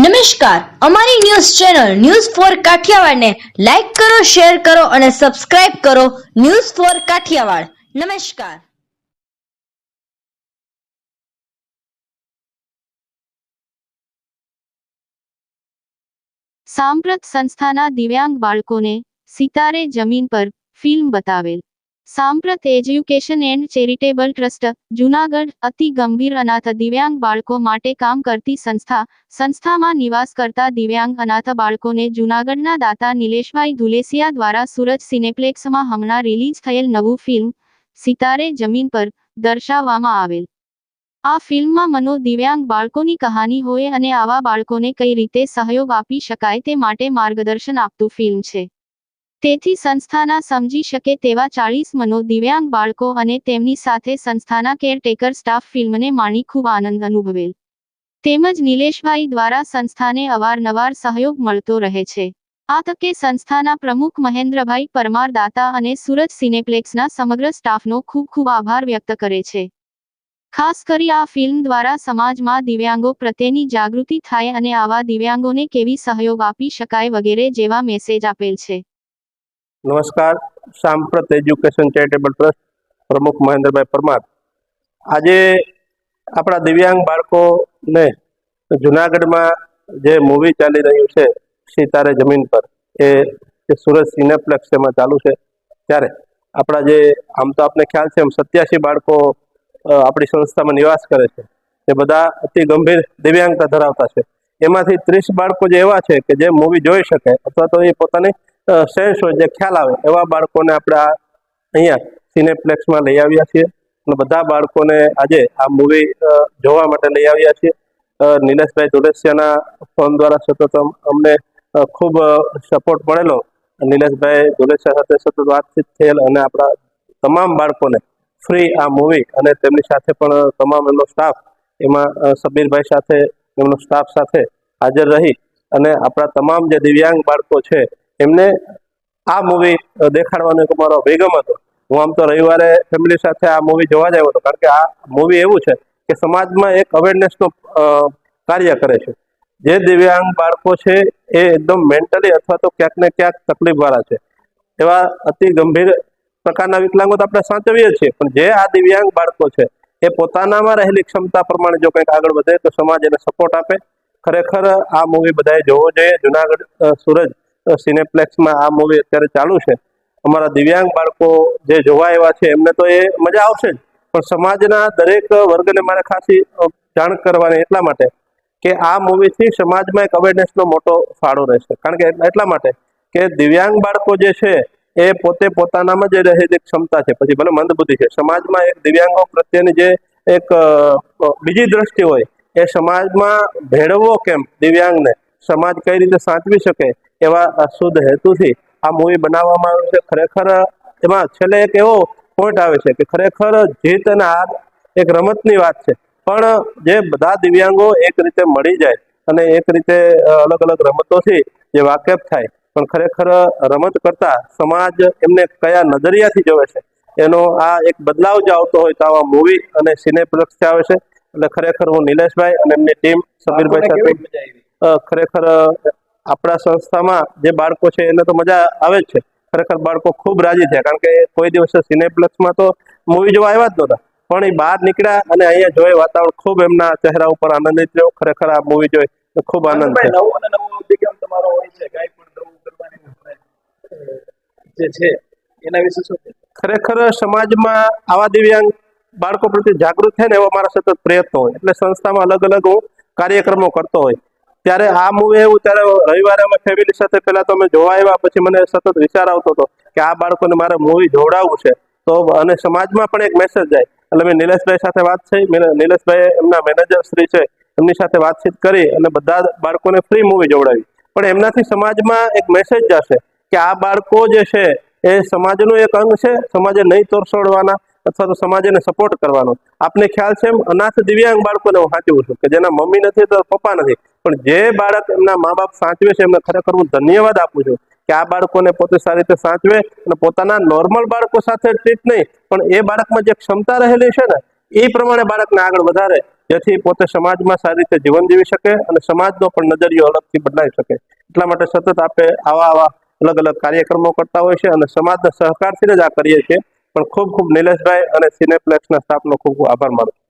નમસ્કાર. અમારી news channel news four કાઠિયાવાડને લાઈક કરો, શેર કરો અને સબસ્ક્રાઇબ કરો ન્યૂઝ ફોર કાઠિયાવાડ. નમસ્કાર. સાંપ્રત સંસ્થાના દિવ્યાંગ બાળકોને સિતારે જમીન પર ફિલ્મ બતાવેલ. Samprat education and charitable trust, Junagadh, અતિ ગંભીર અનાથ દિવ્યાંગ બાળકો માટે કામ કરતી સંસ્થા, સંસ્થામાં નિવાસ કરતા દિવ્યાંગ અનાથ બાળકોને જૂનાગઢના દાતા નિલેશભાઈ ધુલેસિયા દ્વારા સુરત સિનેપ્લેક્સમાં હમણાં રિલીઝ થયેલ નવું ફિલ્મ, સિતારે જમીન પર દર્શાવવામાં આવેલ. આ ફિલ્મમાં મનો દિવ્યાંગ બાળકોની કહાની હોય અને આવા બાળકોને કઈ રીતે સહયોગ આપી શકાય તે માટે માર્ગદર્શન આપતું ફિલ્મ છે. તેથી સંસ્થાના સમજી શકે તેવા ચાળીસ મનો દિવ્યાંગ બાળકો અને તેમની સાથે સંસ્થાના કેરટેકર સ્ટાફ ફિલ્મને માણી ખૂબ આનંદ અનુભવેલ. તેમજ નિલેશભાઈ દ્વારા સંસ્થાને અવારનવાર સહયોગ મળતો રહે છે. આ તકે સંસ્થાના પ્રમુખ મહેન્દ્રભાઈ પરમાર દાતા અને સુરત સિનેપ્લેક્સના સમગ્ર સ્ટાફનો ખૂબ ખૂબ આભાર વ્યક્ત કરે છે. ખાસ કરી આ ફિલ્મ દ્વારા સમાજમાં દિવ્યાંગો પ્રત્યેની જાગૃતિ થાય અને આવા દિવ્યાંગોને કેવી સહયોગ આપી શકાય વગેરે જેવા મેસેજ આપેલ છે. નમસ્કાર. સાંપ્રત એજ્યુકેશન ચેરિટેબલ ટ્રસ્ટ પ્રમુખ મહેન્દ્રભાઈ પરમાર. આજે આપણા દિવ્યાંગ બાળકોને જુનાગઢમાં જે મૂવી ચાલી રહ્યું છે સિતારે જમીન પર, એ સુરત સિનેપ્લેક્સ એમાં ચાલુ છે. ત્યારે આપણા જે, આમ તો આપને ખ્યાલ છે એમ સત્યાસી બાળકો આપણી સંસ્થામાં નિવાસ કરે છે. એ બધા અતિ ગંભીર દિવ્યાંગતા ધરાવતા છે. એમાંથી ત્રીસ બાળકો જે એવા છે કે જે મૂવી જોઈ શકે, અથવા તો એ પોતાની સેન્સ હોય, જે ખ્યાલ આવે, એવા બાળકોને આપણે અહીંયા સિનેપ્લેક્સમાં લઈ આવ્યા છીએ. અને બધા બાળકોને આજે આ મૂવી જોવા માટે લઈ આવ્યા છીએ. નિલેશભાઈ ધુલેસિયાના ફોન દ્વારા સતત અમને ખૂબ સપોર્ટ મળેલો. નિલેશભાઈ ધુલેસિયા સાથે સતત વાતચીત થયેલ અને આપણા તમામ બાળકોને ફ્રી આ મૂવી અને તેમની સાથે પણ તમામ એમનો સ્ટાફ એમાં સબીરભાઈ સાથે, એમનો સ્ટાફ સાથે હાજર રહી અને આપણા તમામ જે દિવ્યાંગ બાળકો છે એમને આ મૂવી દેખાડવાનો એક મારો બેગમ હતો. હું આમ તો રવિવારે ફેમિલી સાથે આ મૂવી જોવા જ હતો કારણ કે આ મૂવી એવું છે કે સમાજમાં એક અવેરનેસનું કાર્ય કરે છે. જે દિવ્યાંગ બાળકો છે એ એકદમ મેન્ટલી અથવા તો ક્યાંક ને ક્યાંક તકલીફવાળા છે. એવા અતિ ગંભીર પ્રકારના વિકલાંગો તો આપણે સાચવીએ છીએ પણ જે આ દિવ્યાંગ બાળકો છે એ પોતાનામાં રહેલી ક્ષમતા પ્રમાણે જો કંઈક આગળ વધે તો સમાજ એને સપોર્ટ આપે. ખરેખર આ મૂવી બધાએ જોવો જોઈએ. જુનાગઢ અ, સિનેપ્લેક્સમાં આ મૂવી અત્યારે ચાલુ છે. અમારા દિવ્યાંગ બાળકો જે જોવા એવા છે, એમને તો એ મજા આવશે જ. પણ સમાજના દરેક વર્ગને મારે ખાસી જાણ કરવાની એટલા માટે કે આ મૂવીથી સમાજમાં એક અવેરનેસનો મોટો ફાળો રહેશે. કારણ કે એટલા માટે કે દિવ્યાંગ બાળકો જે છે, એ પોતે પોતાનામાં જે રહેલી ક્ષમતા છે. પછી ભલે મંદબુદ્ધિ છે. સમાજમાં એક દિવ્યાંગો પ્રત્યેની જે એક બીજી દ્રષ્ટિ હોય, એ સમાજમાં ભેળવવો કેમ દિવ્યાંગને? સમાજ કઈ રીતે સાચવી શકે? એવા શુદ્ધ હેતુથી આ મૂવી બનાવવામાં આવ્યું છે. ખરેખર એમાં છેલ્લે એક એવો પોઈન્ટ આવે છે કે ખરેખર જીત અને હાર એક રમતની વાત છે. પણ જે બધા દિવ્યાંગો એક રીતે મળી જાય અને એક રીતે અલગ અલગ રમતોથી જે વાકેફ થાય પણ ખરેખર રમત કરતા સમાજ એમને કયા નજરિયાથી જોવે છે? એનો આ એક બદલાવ જે આવતો હોય તો આવા મૂવી અને સિનેપ્લેક્સથી આવે છે. એટલે ખરેખર હું નિલેશભાઈ અને એમની ટીમ સમીરભાઈ સાથે ખરેખર આપણા સંસ્થામાં જે બાળકો છે એને તો મજા આવે જ છે. ખરેખર બાળકો ખૂબ રાજી થયા. કારણ કે કોઈ દિવસે સિનેપ્લેક્સમાં તો મૂવી જોવા આવ્યા જ નહોતા. પણ એ બહાર નીકળ્યા અને અહીંયા જોઈ વાતાવરણ ખૂબ એમના ચહેરા ઉપર આનંદિત રહ્યો. ખરેખર આ મૂવી જોઈ ખૂબ આનંદ થયો. છે. જે છે એના વિશે શું ખરેખર સમાજમાં આવા દિવ્યાંગ બાળકો પ્રત્યે જાગૃત થાય ને એવા મારા સતત પ્રયત્નો હોય. એટલે સંસ્થામાં અલગ અલગ હું કાર્યક્રમો કરતો હોય. ત્યારે આ મૂવી એવું ત્યારે રવિવારે અમે ફેમિલી સાથે પહેલા તો અમે જોવા આવ્યા, પછી મને સતત વિચાર આવતો હતો કે આ બાળકોને મારે મૂવી જોવડાવવું છે. તો અને સમાજમાં પણ એક મેસેજ જાય. એટલે મેં નિલેશભાઈ સાથે વાત થઈ નિલેશભાઈ એમના મેનેજર શ્રી છે, એમની સાથે વાતચીત કરી અને બધા બાળકોને ફ્રી મૂવી જોવડાવી. પણ એમનાથી સમાજમાં એક મેસેજ જશે કે આ બાળકો જે છે, એ સમાજનું એક અંગ છે, સમાજે નહીં તોરસોડવાના અથવા તો સમાજને સપોર્ટ કરવાનો. આપને ખ્યાલ છે એમ, અનાથ દિવ્યાંગ બાળકોને હું સાચવું છું કે જેના મમ્મી નથી તો પપ્પા નથી. પણ જે બાળક એમના મા બાપ સાચવે છે, એમને ખરેખર હું ધન્યવાદ આપું છું કે આ બાળકોને પોતે સારી રીતે સાચવે અને પોતાના નોર્મલ બાળકો સાથે ટ્રીટ નહીં, પણ એ બાળકમાં જે ક્ષમતા રહેલી છે ને, એ પ્રમાણે બાળકને આગળ વધારે, જેથી પોતે સમાજમાં સારી રીતે જીવન જીવી શકે અને સમાજનો પણ નજરિયો અલગથી બદલાઈ શકે. એટલા માટે સતત આપણે આવા આવા અલગ અલગ કાર્યક્રમો કરતા હોય છે અને સમાજના સહકારથી જ આ કરીએ છીએ. પણ ખૂબ ખૂબ નિલેશભાઈ અને સિનેપ્લેક્સના સ્ટાફનો ખૂબ ખૂબ આભાર માનું છું.